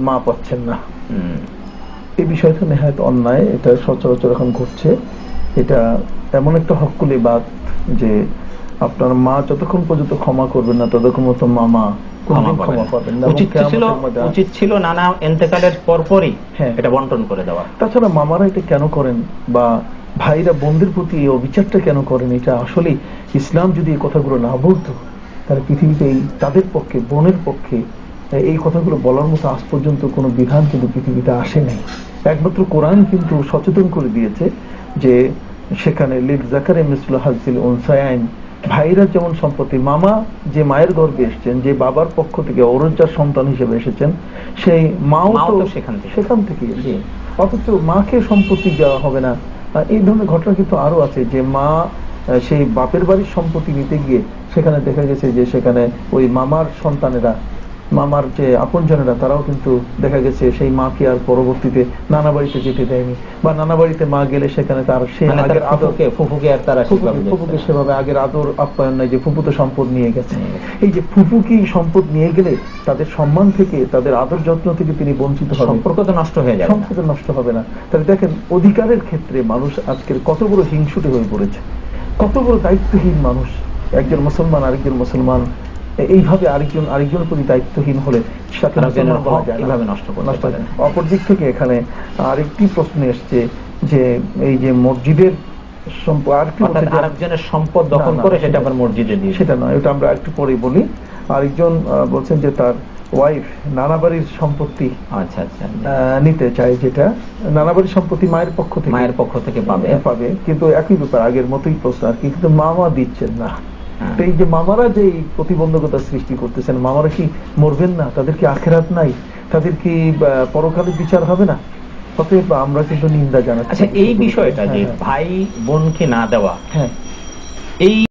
মা পাচ্ছেন না। এই বিষয়টা নেহায়ত অন্যায় এটা সচরাচর এখন ঘটছে এটা এমন একটা হকুলি বাদ যে আপনার মা যতক্ষণ পর্যন্ত ক্ষমা করবেন না ততক্ষণ মতো মামা কোনদিন ক্ষমা ক্ষমা পাবেন পাবেন না না। উচিত ছিল উচিত ছিল নানা পরপরই হ্যাঁ। এটা বন্টন করে দেওয়া তাছাড়া মামারা এটা কেন করেন বা ভাইরা বোনদের প্রতি এই অবিচারটা কেন করেন এটা আসলে ইসলাম যদি এই কথাগুলো না বলতো তাহলে পৃথিবীতে এই তাদের পক্ষে বোনের পক্ষে এই কথাগুলো বলার মতো আজ পর্যন্ত কোনো বিধান কিন্তু পৃথিবীতে আসে নাই। একমাত্র কোরআন কিন্তু সচেতন করে দিয়েছে যে সেখানে লিল জাকারে মিসল হাজিল ওনসায়াইন ভাইরা যেমন সম্পত্তি মামা যে মায়ের গর্ভে এসেছেন যে বাবার পক্ষ থেকে অরজ্জার সন্তান হিসেবে এসেছেন সেই মাও তো সেখান থেকে। সেখান থেকে অথচ মাকে সম্পত্তি দেওয়া হবে না। এই ধরনের ঘটনা কিন্তু আরও আছে যে মা সেই বাপের বাড়ির সম্পত্তি নিতে গিয়ে সেখানে দেখা গেছে যে সেখানে ওই মামার সন্তানেরা মামার যে আপনজনেরা তারাও কিন্তু দেখা গেছে সেই মাকে আর পরবর্তীতে নানা বাড়িতে যেতে দেয়নি। বা নানা বাড়িতে মা গেলে সেখানে তার সেই মানে আগের আদর ফুফুকে ফুফুকে আর তারা ফুপুকে সেভাবে আগের আদর আপ্যায়ন নাই যে ফুপু তো সম্পদ নিয়ে গেছে। এই যে ফুপু কি সম্পদ নিয়ে গেলে তাদের সম্মান থেকে তাদের আদর যত্ন থেকে তিনি বঞ্চিত হবেন। সম্পর্ক তো নষ্ট হয়ে যাবে। সম্পর্ক নষ্ট হবে না। তাহলে দেখেন অধিকারের ক্ষেত্রে মানুষ আজকের কত বড় হিংসুটে হয়ে পড়েছে। কত বড় দায়িত্বহীন মানুষ। একজন মুসলমান আরেকজন মুসলমান। এইভাবে আরেকজন আরেকজনের প্রতি দায়িত্বহীন হলে নষ্ট নষ্ট পারে? অপর দিক থেকে এখানে আরেকটি প্রশ্ন এসছে যে এই যে মসজিদের আরেকজনের সম্পদ দখল করে সেটা আবার মসজিদে দিয়ে সেটা নয় ওটা আমরা একটু পরেই বলি। আরেকজন বলছেন যে তার ওয়াইফ নানা বাড়ির সম্পত্তি আচ্ছা আচ্ছা। নিতে চায় যেটা নানা বাড়ির সম্পত্তি মায়ের পক্ষ থেকে। মায়ের পক্ষ থেকে পাবে। পাবে। কিন্তু একই ব্যাপার আগের মতোই প্রশ্ন আর কি। কিন্তু মামা দিচ্ছেন না। তো এই যে মামারা যে প্রতিবন্ধকতা সৃষ্টি করতেছেন মামারা কি মরবেন না? তাদের কি আখেরাত নাই? তাদের কি পরকালের পরকালে বিচার হবে না? অতএব আমরা কিন্তু নিন্দা জানাচ্ছি। আচ্ছা এই বিষয়টা যে হ্যাঁ, ভাই বোনকে না দেওয়া হ্যাঁ। এই